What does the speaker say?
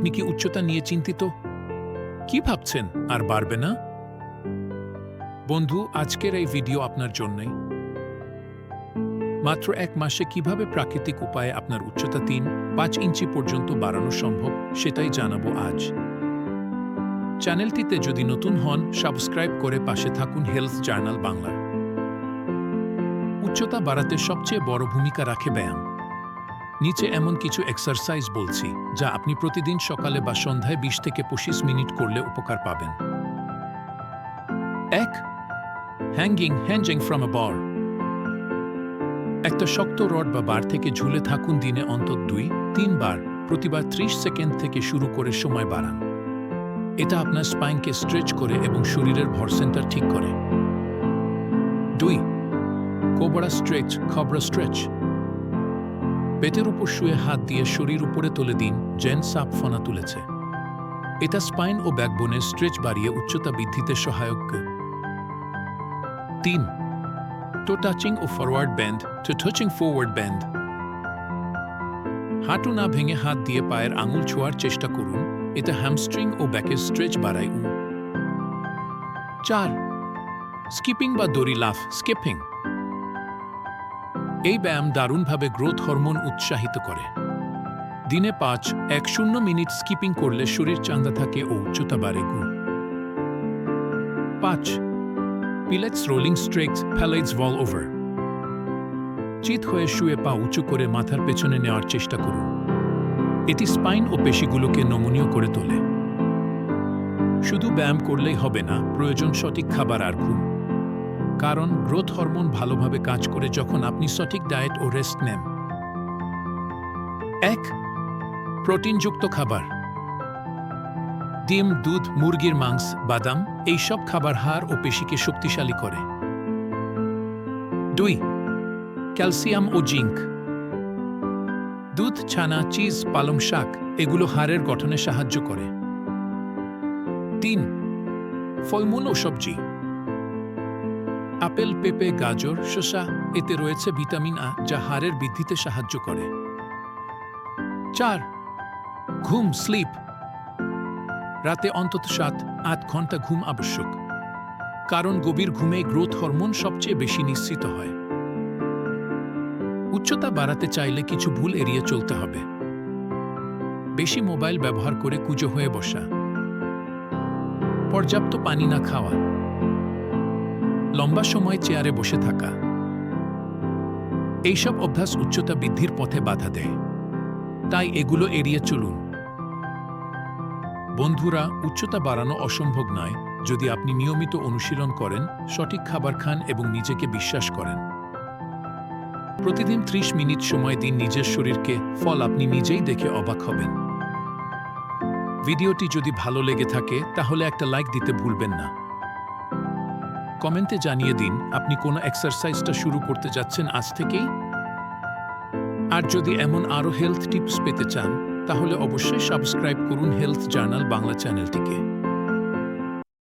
আপনি কি উচ্চতা নিয়ে চিন্তিত? কি ভাবছেন? আর বাড়বে না? বন্ধু, আজকের এই ভিডিও আপনার জন্যই। মাত্র এক মাসে কীভাবে প্রাকৃতিক উপায়ে আপনার উচ্চতা তিন, পাঁচ ইঞ্চি পর্যন্ত বাড়ানো সম্ভব, সেটাই জানাব আজ। চ্যানেলটিতে যদি নতুন হন, সাবস্ক্রাইব করে পাশে থাকুন হেলথ জার্নাল বাংলা। উচ্চতা বাড়াতে সবচেয়ে বড় ভূমিকা রাখে ব্যায়াম। নিচে এমন কিছু এক্সারসাইজ বলছি, যা আপনি প্রতিদিন সকালে বা সন্ধ্যায় বিশ থেকে পঁচিশ মিনিট করলে উপকার পাবেন। এক হ্যাঙ্গিং হ্যাঞ্জিং ফ্রম আ বার একটা শক্ত রড বা বার থেকে ঝুলে থাকুন দিনে অন্তত দুই, তিনবার, প্রতিবার ত্রিশ সেকেন্ড থেকে শুরু করে সময় বাড়ান। এটা আপনার স্পাইনকে স্ট্রেচ করে এবং শরীরের ভর সেন্টার ঠিক করে। দুই কোবরা স্ট্রেচ খবরা স্ট্রেচ পেটের উপর শুয়ে হাত দিয়ে শরীর উপরে তুলে দিন জেন সাপ ফনা তুলেছে। এটা স্পাইন ও ব্যাকবোনের স্ট্রেচ বাড়িয়ে উচ্চতা বৃদ্ধিতে সহায়ক। তিন টো টাচিং ও forward bend toe touching forward bend হাঁটু না ভেঙে হাত দিয়ে পায়ের আঙুল ছোঁয়ার চেষ্টা করুন এটা হ্যামস্ট্রিং ও ব্যাকের স্ট্রেচ বাড়ায় চার স্কিপিং বা দড়ি লাফ স্কিপিং এই ব্যায়াম দারুণভাবে গ্রোথ হরমোন উৎসাহিত করে। দিনে পাঁচ, এক শূন্য মিনিট স্কিপিং করলে শরীর চাঙ্গা থাকে ও উচ্চতা বাড়ে গু। পাঁচ, পিলেটস, রোলিং স্ট্রেক্স, ফ্যালাইটস ওয়াল ওভার। চিত হয়ে শুয়ে পা উঁচু করে মাথার পেছনে নেওয়ার চেষ্টা করুন। এটি স্পাইন ও পেশিগুলোকে নমনীয় করে তোলে। শুধু ব্যায়াম করলেই হবে না, প্রয়োজন সঠিক খাবার আর ঘুম। কারণ গ্রোথ হরমোন ভালোভাবে কাজ করে যখন আপনি সঠিক ডায়েট ও রেস্ট নেন। এক, প্রোটিনযুক্ত খাবার। ডিম, দুধ, মুরগির মাংস, বাদাম, এইসব খাবার হাড় ও পেশিকে শক্তিশালী করে। দুই, ক্যালসিয়াম ও জিঙ্ক। দুধ, ছানা, চিজ, পালং শাক, এগুলো হাড়ের গঠনে সাহায্য করে। তিন, ফলমূল ও সবজি। আপেল, পেঁপে, গাজর, শসা, এতে রয়েছে ভিটামিন আ, যা হাড়ের বৃদ্ধিতে সাহায্য করে। চার, ঘুম, স্লিপ। রাতে অন্তত সাত, আট ঘণ্টা ঘুম আবশ্যক। কারণ গভীর ঘুমে গ্রোথ হরমোন সবচেয়ে বেশি নিশ্চিত হয়। উচ্চতা বাড়াতে চাইলে কিছু ভুল এড়িয়ে চলতে হবে। বেশি মোবাইল ব্যবহার করে কুজো হয়ে বসা। পর্যাপ্ত পানি না খাওয়া। লম্বা সময় চেয়ারে বসে থাকা। এইসব অভ্যাস উচ্চতা বৃদ্ধির পথে বাধা দেয়। তাই এগুলো এড়িয়ে চলুন। বন্ধুরা, উচ্চতা বাড়ানো অসম্ভব নয় যদি আপনি নিয়মিত অনুশীলন করেন, সঠিক খাবার খান এবং নিজেকে বিশ্বাস করেন। প্রতিদিন ত্রিশ মিনিট সময় দিন নিজের শরীরকে, ফল আপনি নিজেই দেখে অবাক হবেন। ভিডিওটি যদি ভালো লেগে থাকে, তাহলে একটা লাইক দিতে ভুলবেন না। কমেন্টে জানিয়ে দিন, আপনি কোন এক্সারসাইজটা শুরু করতে যাচ্ছেন আজ থেকেই? আর যদি এমন আরও হেলথ টিপস পেতে চান, তাহলে অবশ্যই সাবস্ক্রাইব করুন হেলথ জার্নাল বাংলা চ্যানেলটিকে